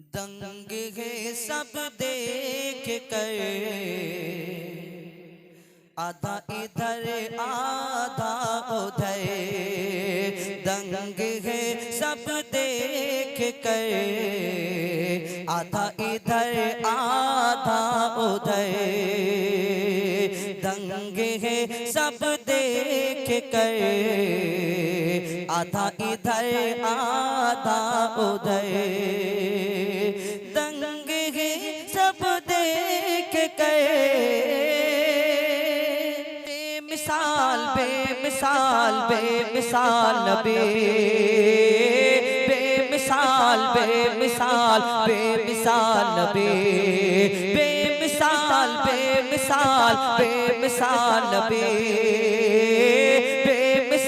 दंग है सब देख कर। आधा इधर आधा उधर। दंग है सब देख कर। आधा इधर आधा उधर। दंग है, सब देख कर। आधा इधर, आधा उधर। दंग है, सब देख कर। बेमिसाल बेमिसाल बेमिसाल नबी। बेमिसाल बेमिसाल बेमिसाल नबी। बेमिसाल बेमिसाल बेमिसाल नबी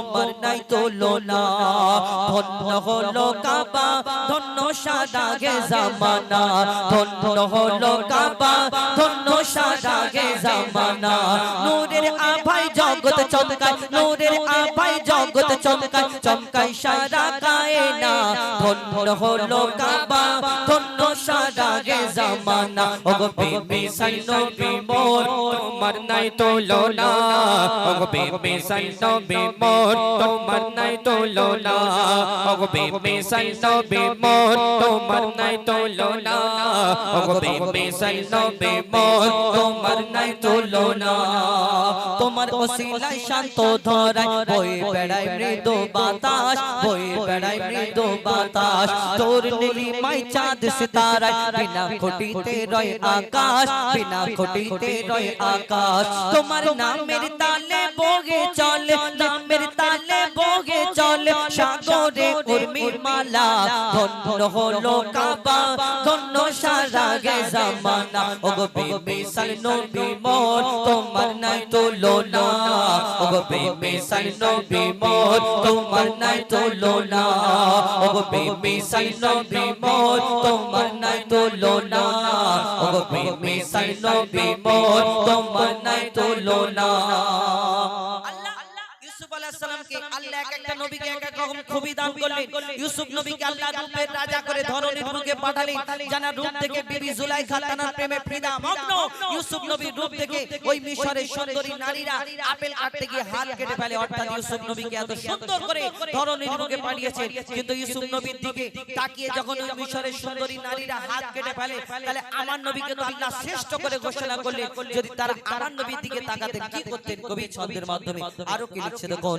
তোমার নাই তুলনা ধন্য হলো কাবা, ধন্য সাদা গে জামানা। ধন্য হলো কাবা, ধন্য সাদা গে জামানা। নূরের আভাই জগৎ চমকায়, নূরের আভাই জগৎ চমকায় চমকায় সারা কায়না ধন্য হলো কাবা, ধন্য সাদা গে জামানা। ওগো বেবি সাই নবী মোর তোমার নাই তুলনা ওগো বেবি সাই নবী মোর তোমার নাই তুলনা ওগো বেবি সাই নবী মোর তোমার নাই তুলনা ওগো বেবি সাই নবী মোর তোমার নাই তুলনা তোমার ওসিলায় শান্ত ধরায় বই বেড়ায় মৃদু বাতাস বই বেড়ায় মৃদু বাতাস। তোর নীলিমায় চাঁদ সিতারায়, বিনা খুঁটিতে রয় আকাশ, বিনা খুঁটিতে রয় আকাশ। তোমার নামের তালে বগে চলে, নামের তালে বগে চলে, সাগরে উর্মির মালা, ধন্য হলো কাবা, ধন্য সারা গে জামানা। ওগো বেবি সাল নবী মোর ওগো বেবি সাল নবী মোর তোমার নাই তুলনা ওগো বেবি সাল নবী মোর তোমার নাই তুলনা ওগো বেবি সাল নবী তোমার নাই তুলনা এক একটা নবীকে এক এক রকম খুবই দান করলেন। ইউসুফ নবীকে আল্লাহ রূপের রাজা করে ধরনের বুকে পাঠালেন। জানা রূপ থেকে বিবি জুলাইখা তানার প্রেমে ফিদা মগ্ন। ইউসুফ নবীর রূপ থেকে ওই মিশরের সুন্দরী নারীরা আপেল কাটতে গিয়ে হাত কেটে ফেলে। অর্থাৎ ইউসুফ নবীকে এত সুন্দর করে ধরনের বুকে পাঠিয়েছেন। কিন্তু ইউসুফ নবীর দিকে তাকিয়ে যখন ওই মিশরের সুন্দরী নারীরা হাত কেটে ফেলে তাহলে আমার নবীকে তো আল্লাহ শ্রেষ্ঠ করে ঘোষণা করলেন যদি তারা আমার নবীর দিকে তাকাতেন কি করতেন কবি ছন্দের মাধ্যমে আরও কি লিখছে দেখুন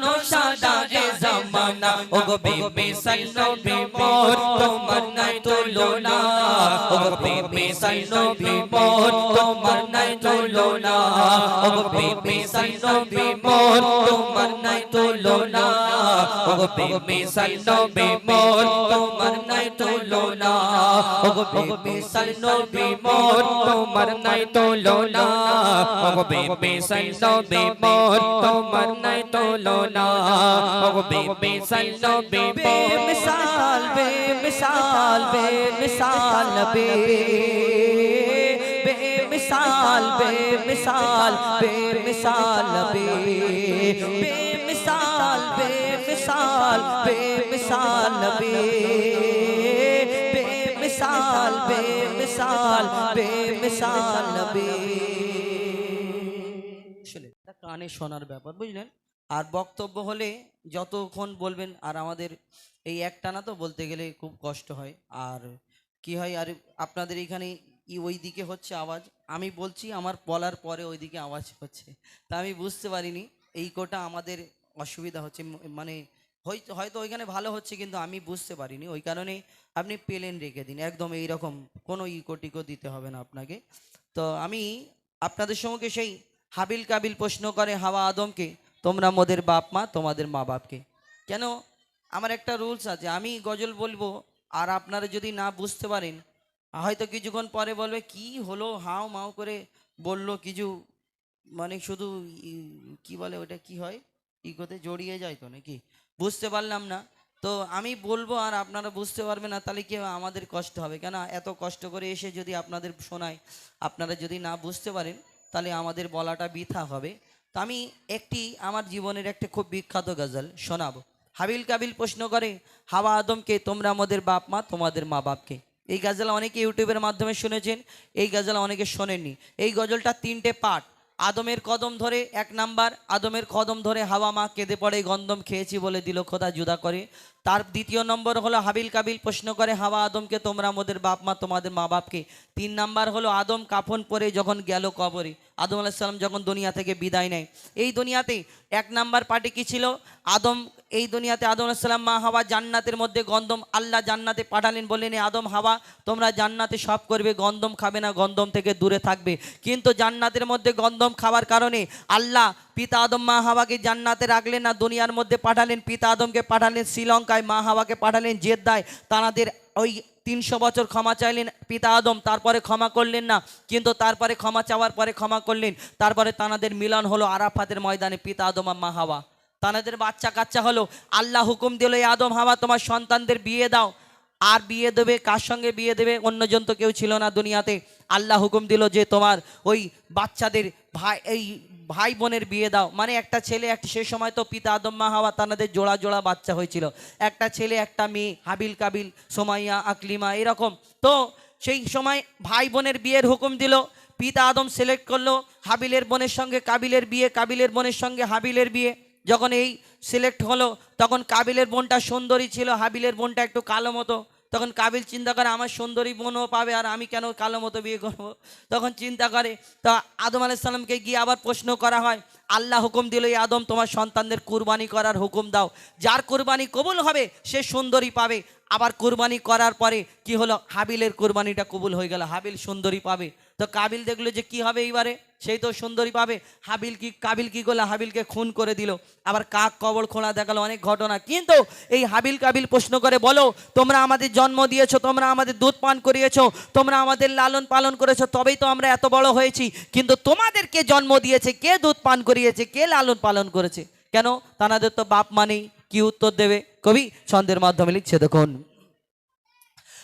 জামানা ওগো বেবি সাইনো বিমোর তোমার নাই তুলনা ওগো বেবি সাইনো বিমোর তোমার নাই তুলনা ওগো বেবি সাইনো বিমোর তোমার নাই তুলনা ওগো বেবি সাইনো বিমোর তোমার নাই তুলনা ওগো বেবি সাইনো বিমোর তোমার নাই তুলনা ওগো বেবি সাই নবী মোর তোমার নাই তুলনা ওগো বেবি সাই নবী মোর बेमिसाल बेमिसाल बेमिसाल नबी बेमिसाल बेमिसाल बेमिसाल नबी बेमिसाल बेमिसाल बेमिसाल नबी बेमिसाल बेमिसाल बेमिसाल नबी কানে শোনার ব্যাপার বুঝলেন আর বক্তব্য হলে যতক্ষণ বলবেন, আর আমাদের এই একটানা তো বলতে গেলে খুব কষ্ট হয়। আর কি হয়, আর আপনাদের এখানে ওই দিকে হচ্ছে আওয়াজ। আমি বলছি, আমার বলার পরে ওইদিকে আওয়াজ হচ্ছে। তা আমি বুঝতে পারিনি, এই কোটা আমাদের অসুবিধা হচ্ছে। মানে হয়তো ওইখানে ভালো হচ্ছে, কিন্তু আমি বুঝতে পারিনি। ওই কারণে আপনি পেলেন রেখে দিন। একদম এই রকম কোনো ইকো টিকো দিতে হবে না আপনাকে। তো আমি আপনাদের সঙ্গে সেই হাবিল কাবিল প্রশ্ন করে হাওয়া আদমকে তোমরা মোদের বাপ মা, তোমাদের মা বাপকে। কেন? আমার একটা রুলস আছে, আমি গজল বলব, আর আপনারা যদি না বুঝতে পারেন, হয়তো কিছুক্ষণ পরে বলবে, কি হলো? হাও মাও করে বলল, কিছু মানে শুধু কি বলে ওটা, কি হয়? ইকোতে জড়িয়ে যায় তো নাকি? বুঝতে পারলাম না। তো আমি বলব, আর আপনারা বুঝতে পারবেন না, তাহলে কি? আমাদের কষ্ট হবে? কেন? এত কষ্ট করে এসে যদি আপনাদের শোনায়, আপনারা যদি না বুঝতে পারেন, তাহলে আমাদের বলাটা বৃথা হবে। তো আমি একটি আমার জীবনের একটা খুব বিখ্যাত গজল শোনাব। হাবিল কাবিল প্রশ্ন করে, হাওয়া আদমকে, তোমরা আমাদের বাপ মা, তোমাদের মা বাপকে। এই গজল অনেকে ইউটিউবের মাধ্যমে শুনেছেন, এই গজল অনেকে শোনেননি। এই গজলটা তিনটে পার্ট। আদমের কদম ধরে এক নাম্বার, আদমের কদম ধরে হাওয়া মা কেঁদে পড়ে, গন্ধম খেয়েছি বলে দিল খোদা, জুদা করে। তার দ্বিতীয় নম্বর হলো হাবিল কাবিল প্রশ্ন করে, হাওয়া আদমকে তোমরা আমাদের বাপ মা, তোমাদের মা বাপকে। তিন নাম্বার হলো আদম কাফন পরে যখন গেল কবরে, আদম আলাহিসাল্লাম যখন দুনিয়া থেকে বিদায় নেয়। এই দুনিয়াতে এক নাম্বার পার্টি কি ছিল? আদম, এই দুনিয়াতে আদম আলাহিসাল্লাম মা হাওয়া জান্নাতের মধ্যে গন্ধম আল্লাহ জান্নাতে পাঠালেন, বললেন, "এ আদম, হাওয়া, তোমরা জান্নাতে সব করবে গন্ধম খাবে না গন্ধম থেকে দূরে থাকবে। কিন্তু জান্নাতের মধ্যে গন্ধম খাওয়ার কারণে আল্লাহ পিতা আদম মা হাওয়াকে জান্নাতে রাখলেন না, দুনিয়ার মধ্যে পাঠালেন পিতা আদমকে পাঠালেন, শ্রীলঙ্কায় মা হাওয়াকে পাঠালেন, জেদ্দায় তানাদের ওই তিনশো বছর ক্ষমা চাইলেন পিতা আদম তারপরে ক্ষমা করলেন না, কিন্তু তারপরে ক্ষমা চাওয়ার পরে ক্ষমা করলেন, তারপরে তানাদের মিলন হলো আরাফাতের ময়দানে পিতা আদম আর মা হাওয়া। তানাদের বাচ্চা কাচ্চা হলো, আল্লাহ হুকুম দিল "এই আদম হাওয়া, তোমার সন্তানদের বিয়ে দাও। আর বিয়ে দেবে, কার সঙ্গে বিয়ে দেবে? অন্যজন তো কেউ ছিল না দুনিয়াতে। আল্লাহ হুকুম দিল যে তোমার ওই বাচ্চাদের ভাই, এই ভাই বোনের বিয়ে দাও। মানে একটা ছেলে, একটা সে সময় তো পিতা আদম, মা হাওয়া, তানাদের জোড়া জোড়া বাচ্চা হয়েছিল। একটা ছেলে, একটা মেয়ে, হাবিল, কাবিল, সোমাইয়া, আকলিমা, এরকম। তো সেই সময় ভাই বোনের বিয়ের হুকুম দিল। পিতা আদম সিলেক্ট করল হাবিলের বোনের সঙ্গে, কাবিলের বিয়ে, কাবিলের বোনের সঙ্গে, হাবিলের বিয়ে। যখন এই সিলেক্ট হলো, তখন কাবিলের বোনটা সুন্দরী ছিল, হাবিলের বোনটা একটু কালো মতো। তখন কাবিল চিন্তা করে, আমার সুন্দরী বোনও পাবে, আর আমি কেন কালো মতো বিয়ে করব? তখন চিন্তা করে, তা আদম আলাইসাল্লামকে গিয়ে আবার প্রশ্ন করা হয়, আল্লাহ হুকুম দিল এই আদম, তোমার সন্তানদের কুরবানি করার হুকুম দাও। যার কুরবানি কবুল হবে, সে সুন্দরী পাবে। আবার কুরবানি করার পরে কি হলো? হাবিলের কুরবানিটা কবুল হয়ে গেল। হাবিল সুন্দরী পাবে। তো কাবিল দেখল যে কি হবে এইবারে? সেই তো সুন্দরী পাবে। হাবিল কি কাবিল কি করল? হাবিলকে খুন করে দিল। আবার কাক কবর খোঁড়া দেখাল, অনেক ঘটনা। কিন্তু এই হাবিল কাবিল প্রশ্ন করে বলো, তোমরা আমাদের জন্ম দিয়েছ, তোমরা আমাদের দুধ পান করিয়েছো, তোমরা আমাদের লালন পালন করেছ, তবেই তো আমরা এত বড় হয়েছি। কিন্তু তোমাদের কে জন্ম দিয়েছে, কে দুধ পান করিয়েছে, কে লালন পালন করেছে? কেন? তানাদের তো বাপ মানেই কি উত্তর দেবে? কবি ছন্দের মাধ্যমে লিখছে দেখুন।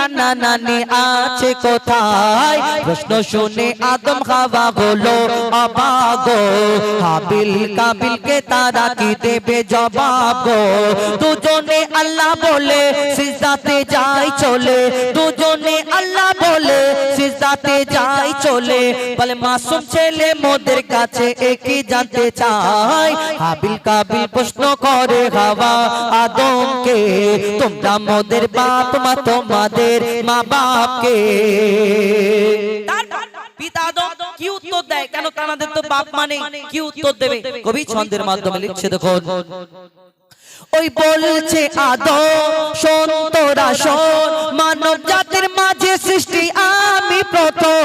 নানা নানি আছে কোথায়? প্রশ্ন শুনে আদম হাওয়া হলো অবাগ হাবিল তারা কি দেবে জবাব দুজনে আল্লাহ বলে, সিজদাতে যাই চলে। দুজনে আল্লাহ বলে, সিজদাতে যাই চলে। বলে, মাসুম ছেলে মোদের কাছে একই জানতে চাই। হাবিল কাবিল প্রশ্ন করে, হাওয়া আদমকে, তোমরা মোদের বাপ মা তোমাদের মা বাপকে পিতা কি উত্তর দেয়? কেন তানাদের তো বাপ মানে কি উত্তর দেবে? কবি ছন্দের মাধ্যমে লিখছে দেখুন। ওই বলছে আদম শোন তোরা শোন মানব জাতির মাঝে সৃষ্টি আমি প্রথম।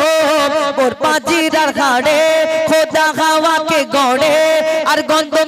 ওর পাজিরার ঘাড়ে খোদা হাওয়াকে গড়ে আর গন্ধম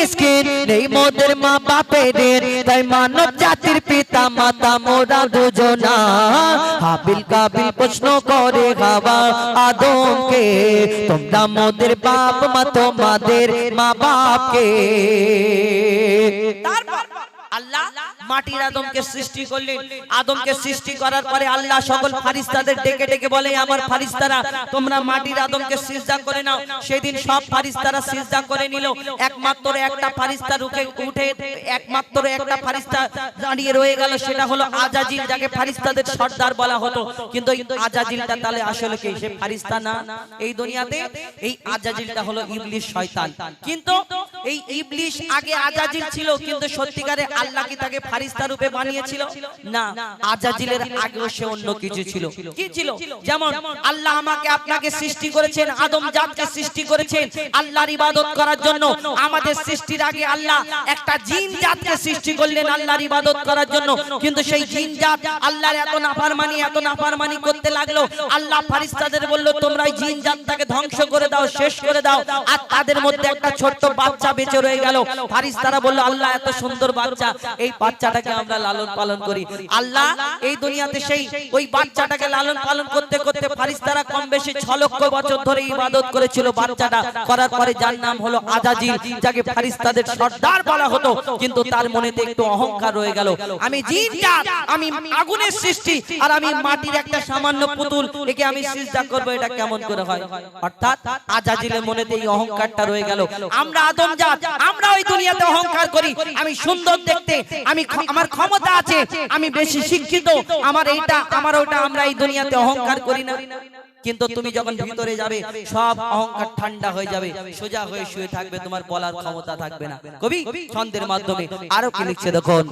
মিসকিন, নেই মোদের মা বাপেদের, তাই মানব জাতির পিতা, মাতা, মোরা দুজনা। হাবিল কাবিল প্রশ্ন করে বাবা আদমকে, তোমরা মোদের বাপ, মা তোমাদের মা বাপকে। তারপর আল্লাহ মাটির আদমকে সৃষ্টি করলেন। আদমকে সৃষ্টি করার পরে আল্লাহ সকল ফারিস্তাদের ডেকে ডেকে বলে আমার ফারিস্তারা তোমরা মাটির আদমকে সিজদা করে নাও। সেদিন সব ফারিস্তারা সিজদা করে নিল। একমাত্র একটা ফারিস্তা রুখে উঠে একমাত্র একটা ফারিস্তা দাঁড়িয়ে রয়ে গেল। সেটা হলো আজাজিল যাকে ফারিস্তাদের সর্দার বলা হতো। কিন্তু এই আজাজিলটা তাহলে আসলে কি? সে ফারিস্তা না। এই দুনিয়াতে এই আজাজিলটা হলো ইবলিশ শয়তান কিন্তু এই ইবলিশ আগে আজাজিল ছিল কিন্তু সত্যিকারে আল্লাহ কি তাকে ফারিস্তা রূপে বানিয়েছিল? না। আজাজিলের আগেও সে অন্য কিছু ছিল। কি ছিল? যেমন আল্লাহ আমাকে আপনাকে সৃষ্টি করেছেন আদম জাতকে সৃষ্টি করেছেন। আল্লাহর ইবাদত করার জন্য আমাদের সৃষ্টির আগে আল্লাহ একটা জিন জাতকে সৃষ্টি করলেন আল্লাহর ইবাদত করার জন্য। কিন্তু সেই জিন জাত আল্লাহর এত নাফরমানি এত নাফরমানি করতে লাগল। আল্লাহ ফারিস্তাদের বলল তোমরা এই জিন জাতটাকে ধ্বংস করে দাও শেষ করে দাও আর তাদের মধ্যে একটা ছোট্ট বাচ্চা বেঁচে রয়ে গেল ফারিস্তারা বলল আল্লাহ এত সুন্দর বাচ্চা এই বাচ্চাটাকে আমরা লালন পালন করি। আল্লাহ, এই দুনিয়াতে সেই ওই বাচ্চাটাকে লালন পালন করতে করতে ফারিস্তারা কম বেশি ছ লক্ষ বছর ধরে ইবাদত করেছিল। বাচ্চাটা করার পরে যার নাম হলো আজাজিল, যাকে ফারিস্তাদের সর্দার বলা হতো, কিন্তু তার মনেতে একটু অহংকার রয়ে গেল। আমি জিন জাত, আমি আগুনের সৃষ্টি, আর আমি মাটির একটা সামান্য পুতুল, একে আমি সিজদা করব, এটা কেমন করে হয়? অর্থাৎ আজাজিলের মনেতে এই অহংকারটা রয়ে গেল। আমরা আদম জাত, আমরা ওই দুনিয়াতে অহংকার করি। আমি সুন্দর দেখতে, আমি আমার ক্ষমতা আছে আমি বেশি শিক্ষিত আমার এইটা আমার ওটা আমরা এই দুনিয়াতে অহংকার করি না। কিন্তু তুমি যখন ভিতরে যাবে সব অহংকার ঠান্ডা হয়ে যাবে সোজা হয়ে শুয়ে থাকবে তোমার বলার ক্ষমতা থাকবে না। কবি ছন্দের মাধ্যমে আরও কি লিখছে দেখুন?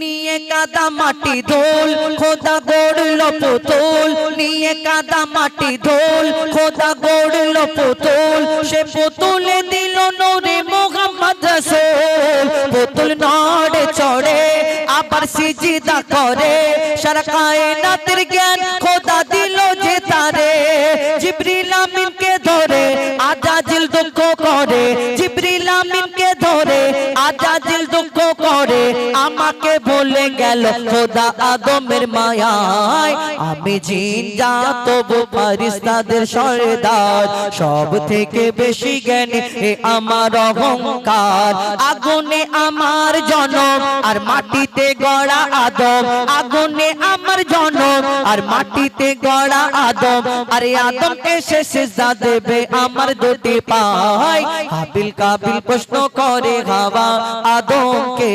নিয়ে কাদা মাটি ধোল খোদা গড়ল পুতুল নিয়ে কাদা মাটি ধোল খোদা গড়ল পুতুল সে পুতুলে দিল নোরে মোহাম্মদ রসুল। পুতুল নড়ে চড়ে আবার সিজিদা করে। সারা কায়নাতের জ্ঞান খোদা দিল যে তারে। জিবরিল আমিনকে ধরে আজাজিল দুঃখ করে। জিবরিল আমিনকে ধরে আজাজিল দুঃখ করে আমাকে বলে গেল খোদা আদমের মায়ায়। আমি জিন যা তবু ফারিস্তাদের সরদার। সব থেকে বেশি জ্ঞানী এ আমার অহংকার। আগুনে আমার জনম আর মাটিতে গড়া আদম। আগুনে আমার জনম আর মাটিতে গড়া আদম। আরে আদম এসে সিজদা দেবে আমার দুটি পায়। হাবিল কাবিল প্রশ্ন করে হাওয়া আদমকে।